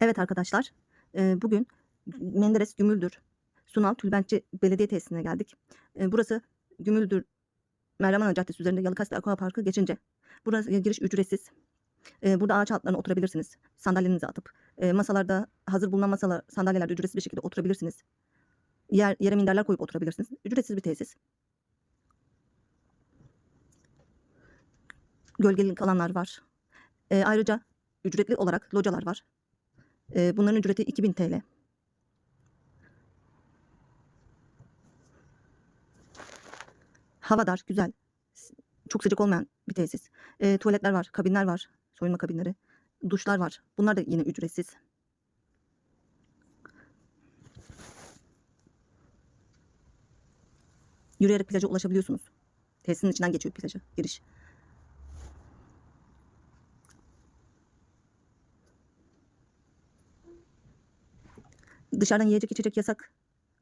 Evet arkadaşlar, eee, bugün Menderes Gümüldür Sunal Tülbentçi Belediye Tesisine geldik. Eee, burası Gümüldür Meryem Ana Caddesi üzerinde Yalıkaslı Aqua Parkı geçince. Burası e, giriş ücretsiz. Burada ağaç altlarına oturabilirsiniz. Sandalyenizi atıp. Masalarda hazır bulunan masalar, sandalyelerde ücretsiz bir şekilde oturabilirsiniz. Yer, yere minderler koyup oturabilirsiniz. Ücretsiz bir tesis. Gölgelik alanlar var. Ayrıca ücretli olarak localar var. Eee, bunların ücreti 2000 TL. Hava dar, güzel. Çok sıcak olmayan bir tesis. Eee, tuvaletler var, kabinler var, soyunma kabinleri. Duşlar var. Bunlar da yine ücretsiz. Yürüyerek plaja ulaşabiliyorsunuz. Tesisin içinden geçiyor plaja giriş. Dışarıdan yiyecek içecek yasak.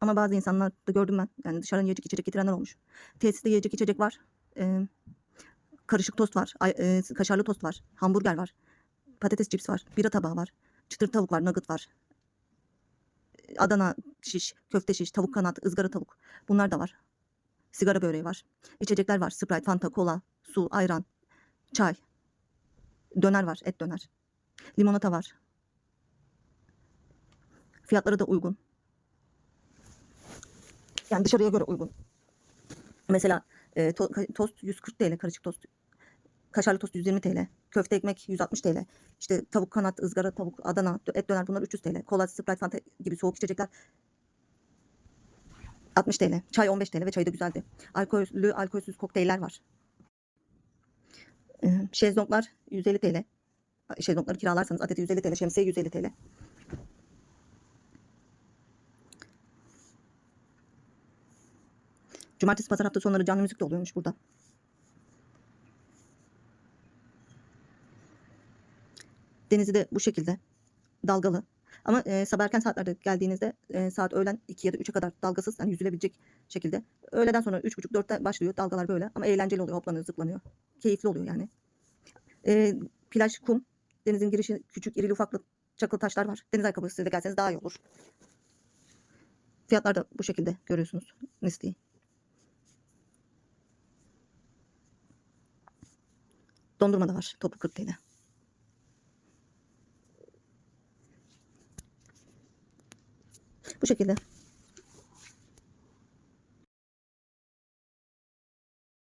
Ama bazı insanlar da gördüm ben. Yani dışarıdan yiyecek içecek getirenler olmuş. Tesiste yiyecek içecek var. Ee, karışık tost var. Ay, e, kaşarlı tost var. Hamburger var. Patates cips var. Bira tabağı var. Çıtır tavuk var. Nugget var. Adana şiş, köfte şiş, tavuk kanat, ızgara tavuk. Bunlar da var. Sigara böreği var. İçecekler var. Sprite, Fanta, kola, su, ayran, çay. Döner var. Et döner. Limonata var. Fiyatları da uygun. Yani dışarıya göre uygun. Mesela e, to- tost 140 TL karışık tost. Kaşarlı tost 120 TL. Köfte ekmek 160 TL. İşte tavuk kanat, ızgara tavuk, Adana, et döner bunlar 300 TL. Kola, Sprite, Fanta gibi soğuk içecekler 60 TL. Çay 15 TL ve çayı da güzeldi. Alkollü, alkolsüz kokteyller var. Şezlonglar 150 TL. Şezlongları kiralarsanız adeti 150 TL, şemsiye 150 TL. Cumartesi pazar hafta sonları canlı müzik de oluyormuş burada. Denizi de bu şekilde dalgalı. Ama e, sabah erken saatlerde geldiğinizde e, saat öğlen 2 ya da 3'e kadar dalgasız yani yüzülebilecek şekilde. Öğleden sonra 3.30-4'te başlıyor dalgalar böyle ama eğlenceli oluyor hoplanıyor zıplanıyor. Keyifli oluyor yani. E, plaj kum denizin girişi küçük irili ufaklı çakıl taşlar var. Deniz ayakkabısıyla gelseniz daha iyi olur. Fiyatlar da bu şekilde görüyorsunuz listeyi. Dondurma da var. Topu 40 TL. Bu şekilde.